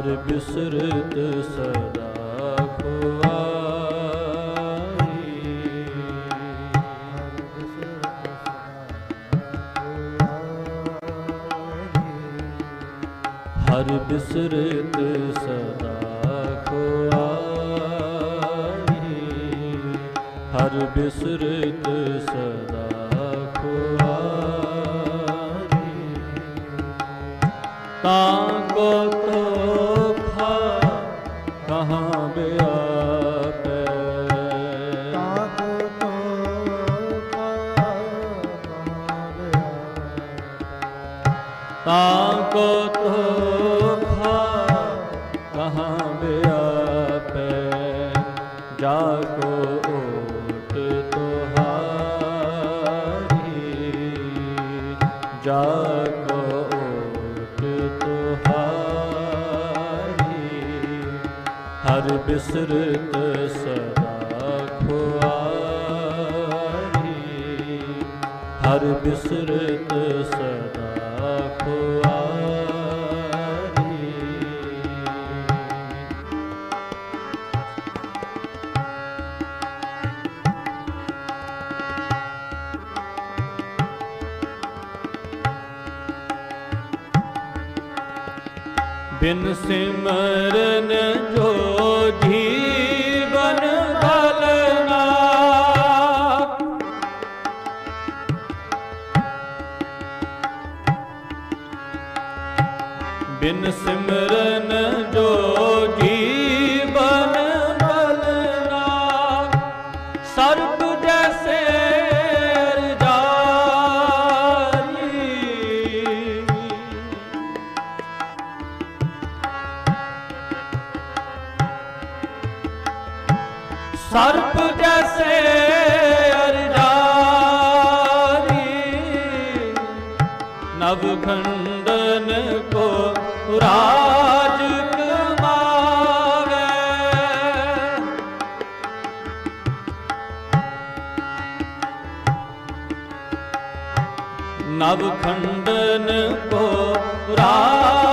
ਹਰ ਬਿਸਰਤ ਸਦਾ ਖੁਆਈ ਹਰ ਬਿਸਰਤ ਸਦਾ ਖੁਆਈ ਹਰ ਬਿਸਰਤ ਸਦਾ ਖੁਆਈ ਤਾਂ ਕੋ ਤੋਖਾ ਤਾਂ ਕੋ ਤੋਖਾ ਕਹਾਂ ਬਿਆਪੈ ਜਾ ਕੋ ਓਟ ਤੁਹਾਰੀ ਜਾ ਕੋ ਓਟ ਤੁਹਾਰੀ ਹਰ ਬਿਸਰਤ ਸਦਾ ਖੁਆਰੀ ਹਰ ਬਿਸਰਤ ਸਦਾ ਬਿਨ ਸਿਮਰਨ ਜੋ ਜੀਵਨ ਬਲਨਾ ਬਿਨ ਸਿਮਰਨ ਜੋ ਜੀਵਨ ਬਲਨਾ ਸਰਬ ਸਰਪ ਜੈਸੇ ਅਰਜਾਰੀ ਨਵ ਖੰਡਨ ਕੋ ਰਾਜ ਕਮਾਵੇ ਨਵ ਖੰਡਨ ਕੋ ਰਾਜ